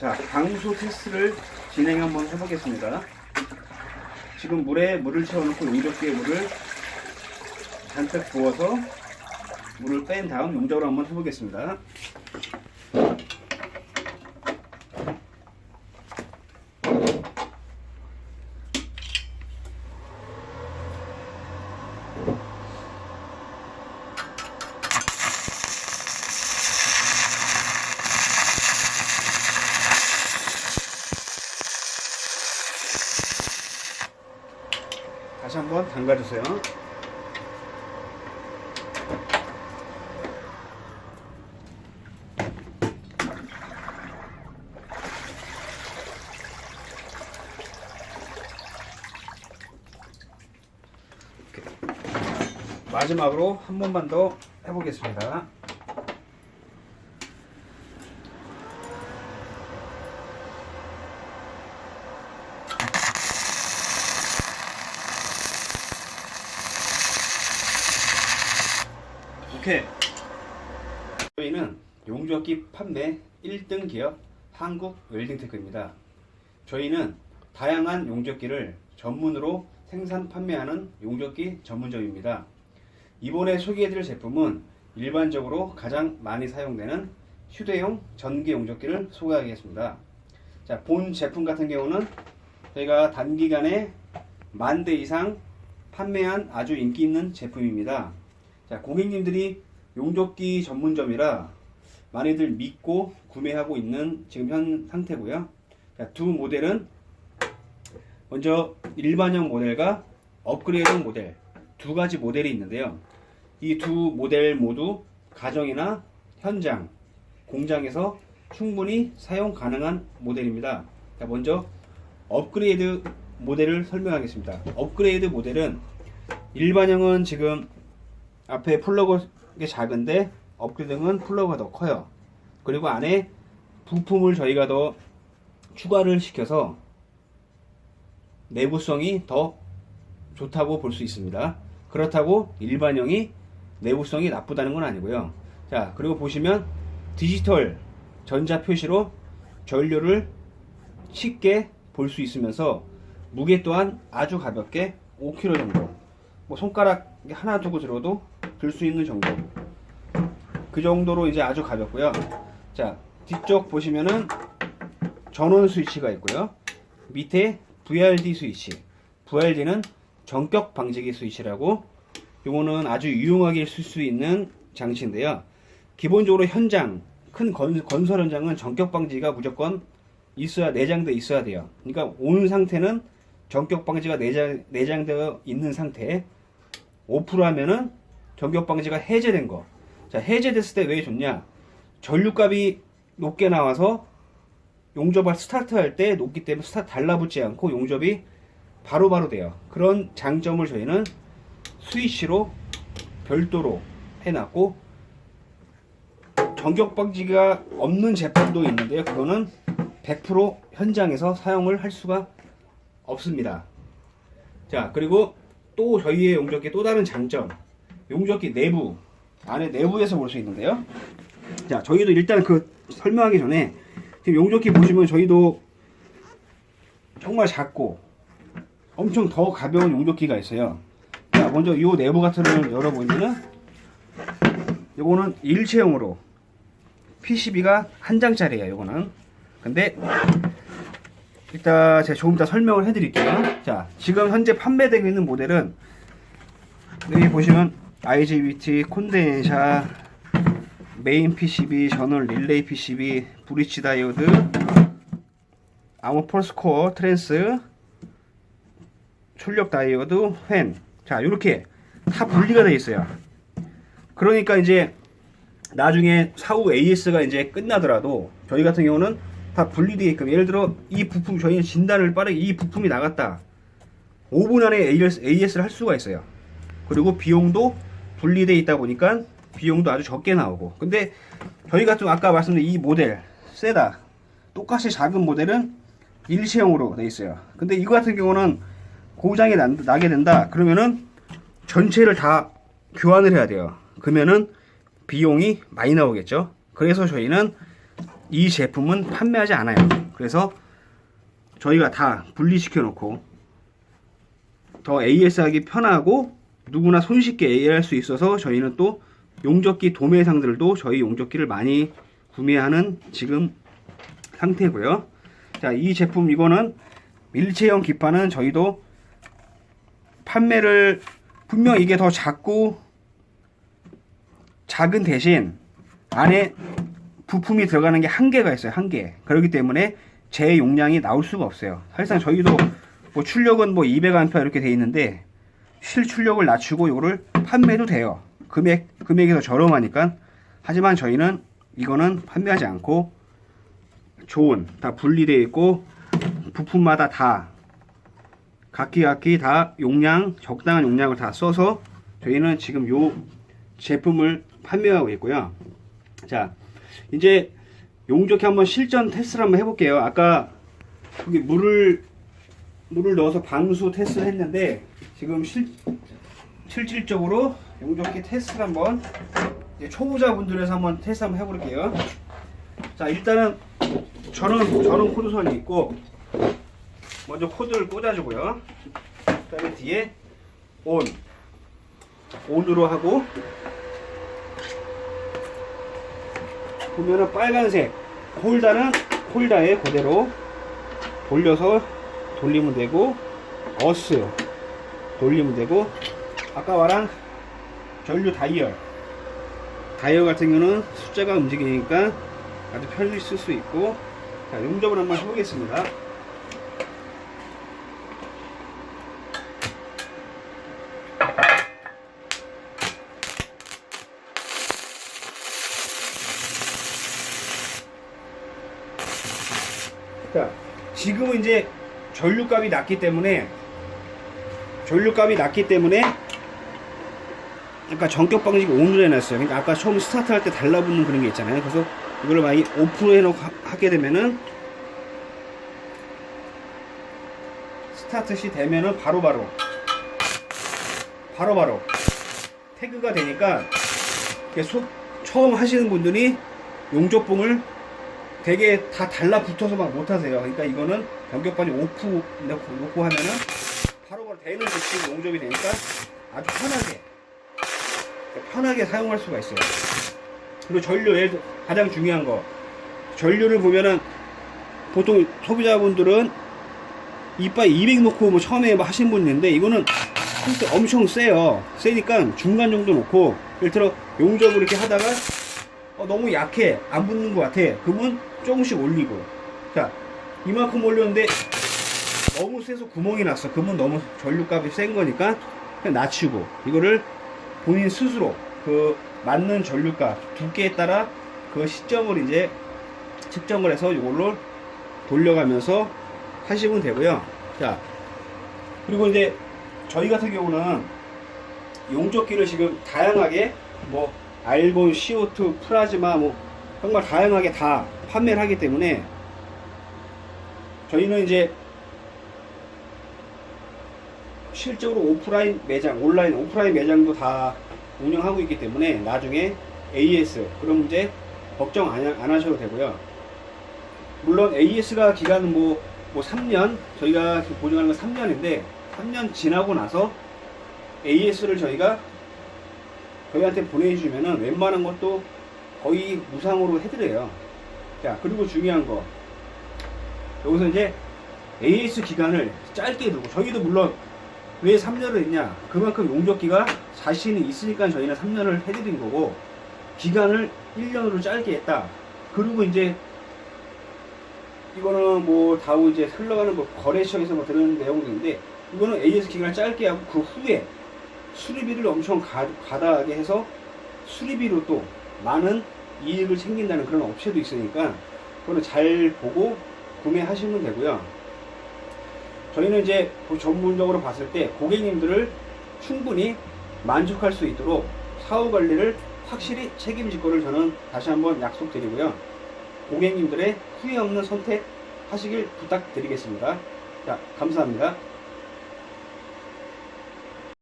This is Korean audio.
자, 방수 테스트를 진행 한번 해보겠습니다. 지금 물에 물을 채워놓고 용접기에 물을 잔뜩 부어서 물을 뺀 다음 용접을 한번 해보겠습니다. 다시 한번 담가주세요. 마지막으로 한 번만 더 해보겠습니다. 오케이. 저희는 용접기 판매 1등 기업 한국 웰딩테크입니다. 저희는 다양한 용접기를 전문으로 생산 판매하는 용접기 전문점입니다. 이번에 소개해드릴 제품은 일반적으로 가장 많이 사용되는 휴대용 전기 용접기를 소개하겠습니다. 자, 본 제품 같은 경우는 저희가 단기간에 만 대 이상 판매한 아주 인기 있는 제품입니다. 자, 고객님들이 용접기 전문점이라 많이들 믿고 구매하고 있는 지금 현 상태고요. 자, 두 모델은 먼저 일반형 모델과 업그레이드 모델 두 가지 모델이 있는데요. 이 두 모델 모두 가정이나 현장, 공장에서 충분히 사용 가능한 모델입니다. 자, 먼저 업그레이드 모델을 설명하겠습니다. 업그레이드 모델은 일반형은 지금 앞에 플러그가 작은데 업그레이드는 플러그가 더 커요. 그리고 안에 부품을 저희가 더 추가를 시켜서 내구성이 더 좋다고 볼 수 있습니다. 그렇다고 일반형이 내구성이 나쁘다는 건 아니고요. 자, 그리고 보시면 디지털 전자 표시로 전류를 쉽게 볼 수 있으면서 무게 또한 아주 가볍게 5kg 정도. 뭐 손가락 하나 두고 들어도 들 수 있는 정도. 그 정도로 이제 아주 가볍고요. 자, 뒤쪽 보시면은 전원 스위치가 있고요. 밑에 VRD 스위치. VRD는 전격 방지기 스위치라고 요거는 아주 유용하게 쓸 수 있는 장치인데요. 기본적으로 현장, 큰 건, 건설 현장은 전격 방지가 무조건 있어야 내장돼 있어야 돼요. 그러니까 온 상태는 전격 방지가 내장 내장되어 있는 상태. 오프로 하면은 전격 방지가 해제된 거. 자, 해제됐을 때 왜 좋냐? 전류값이 높게 나와서 용접을 스타트할 때 높기 때문에 스타트 달라붙지 않고 용접이 바로 바로 돼요. 그런 장점을 저희는 스위치로 별도로 해놨고 전격 방지가 없는 제품도 있는데요. 그거는 100% 현장에서 사용을 할 수가 없습니다. 자, 그리고 또 저희의 용접기 또 다른 장점. 용접기 내부, 안에 내부에서 볼 수 있는데요. 자, 저희도 일단 그 설명하기 전에 지금 용접기 보시면 저희도 정말 작고 엄청 더 가벼운 용접기가 있어요. 자, 먼저 이 내부 같은 걸 열어보면은 요거는 일체형으로 PCB가 한 장짜리예요, 요거는. 근데 이따 제가 조금 이따 설명을 해드릴게요. 자, 지금 현재 판매되고 있는 모델은 여기 보시면 IGBT, 콘덴샤, 메인 PCB, 전원 릴레이 PCB, 브릿지 다이오드, 아모 폴스 코어, 트랜스, 출력 다이오드, 펜. 자, 이렇게 다 분리가 되어 있어요. 그러니까 이제 나중에 사후 AS가 이제 끝나더라도 저희 같은 경우는 다 분리되게끔. 예를 들어 이 부품 저희는 진단을 빠르게 이 부품이 나갔다. 5분 안에 AS를 할 수가 있어요. 그리고 비용도 분리되어 있다 보니까 비용도 아주 적게 나오고. 근데 저희 같은 아까 말씀드린 이 모델 세다 똑같이 작은 모델은 일체형으로 되어 있어요. 근데 이거 같은 경우는 고장이 나, 나게 된다. 그러면은 전체를 다 교환을 해야 돼요. 그러면은 비용이 많이 나오겠죠. 그래서 저희는 이 제품은 판매하지 않아요. 그래서 저희가 다 분리시켜 놓고 더 AS 하기 편하고 누구나 손쉽게 AR 수 있어서 저희는 또 용접기 도매상들도 저희 용접기를 많이 구매하는 지금 상태고요. 자, 이 제품 이거는 밀체형 기판은 저희도 판매를 분명 이게 더 작고 작은 대신 안에 부품이 들어가는 게 한계가 있어요. 한계. 그렇기 때문에 제 용량이 나올 수가 없어요. 사실상 저희도 뭐 출력은 뭐 200A 이렇게 돼 있는데 실 출력을 낮추고 이거를 판매도 돼요. 금액 금액이 더 저렴하니까. 하지만 저희는 이거는 판매하지 않고 좋은 다 분리되어 있고 부품마다 다 각기 각기 다 용량 적당한 용량을 다 써서 저희는 지금 요 제품을 판매하고 있고요. 자 이제 용접기 한번 실전 테스트를 한번 해볼게요. 아까 여기 물을 물을 넣어서 방수 테스트를 했는데 지금 실, 실질적으로 용접기 테스트를 한번 초보자분들에서 한번 테스트 한번 해볼게요. 자 일단은 저는 저는 코드선이 있고 먼저 코드를 꽂아주고요. 그다음에 뒤에 온 온으로 하고 보면은 빨간색 홀다는 홀다에 그대로 돌려서 돌리면 되고 어스 돌리면 되고 아까 말한 전류 다이얼. 다이얼 같은 경우는 숫자가 움직이니까 아주 편리 쓸수 있고 자 용접을 한번 해보겠습니다 자, 지금은 이제 전류값이 낮기 때문에 전류값이 낮기 때문에 아까 전격 방식이 온으로 해놨어요. 그러니까 아까 처음 스타트 할 때 달라붙는 그런 게 있잖아요. 그래서 이걸 만약에 오프로 해놓고 하- 하게 되면은 스타트 시 되면은 바로바로 바로바로 태그가 되니까 소- 처음 하시는 분들이 용접봉을 되게 다 달라붙어서 막 못하세요. 그러니까 이거는 변격반이 오프 놓고, 하면은 바로바로 되는 즉시 용접이 되니까 아주 편하게 편하게 사용할 수가 있어요. 그리고 전류 예를 들어 가장 중요한 거 전류를 보면은 보통 소비자분들은 이빨 200 놓고 뭐 처음에 뭐 하신 분 있는데 이거는 엄청 세요. 세니까 중간 정도 놓고 예를 들어 용접을 이렇게 하다가 어, 너무 약해 안 붙는 것 같아 그러면 조금씩 올리고. 자 이만큼 올렸는데 너무 세서 구멍이 났어. 그러면 너무 전류값이 센 거니까 그냥 낮추고. 이거를 본인 스스로 그 맞는 전류값 두께에 따라 그 시점을 이제 측정을 해서 이걸로 돌려가면서 하시면 되고요. 자 그리고 이제 저희 같은 경우는 용접기를 지금 다양하게 뭐 알곤, CO2, 플라즈마 뭐 정말 다양하게 다 판매를 하기 때문에 저희는 이제 실적으로 오프라인 매장, 온라인 오프라인 매장도 다 운영하고 있기 때문에 나중에 AS 그런 문제 걱정 안 하셔도 되고요. 물론 AS가 기간은 뭐, 뭐 3년, 저희가 보증하는 건 3년인데 3년 지나고 나서 AS를 저희가 저희한테 보내주면은 웬만한 것도 거의 무상으로 해드려요. 자, 그리고 중요한 거. 여기서 이제 AS 기간을 짧게 두고, 저희도 물론 왜 3년을 했냐? 그만큼 용접기가 자신이 있으니까 저희는 3년을 해드린 거고, 기간을 1년으로 짧게 했다. 그리고 이제 이거는 뭐 다우 이제 흘러가는 뭐 거래처에서 뭐 들은 내용인데, 이거는 AS 기간을 짧게 하고 그 후에 수리비를 엄청 가, 가다하게 해서 수리비로 또 많은 이익을 챙긴다는 그런 업체도 있으니까 그거는 잘 보고 구매하시면 되고요. 저희는 이제 그 전문적으로 봤을 때 고객님들을 충분히 만족할 수 있도록 사후 관리를 확실히 책임질 거를 저는 다시 한번 약속드리고요. 고객님들의 후회 없는 선택 하시길 부탁드리겠습니다. 자, 감사합니다.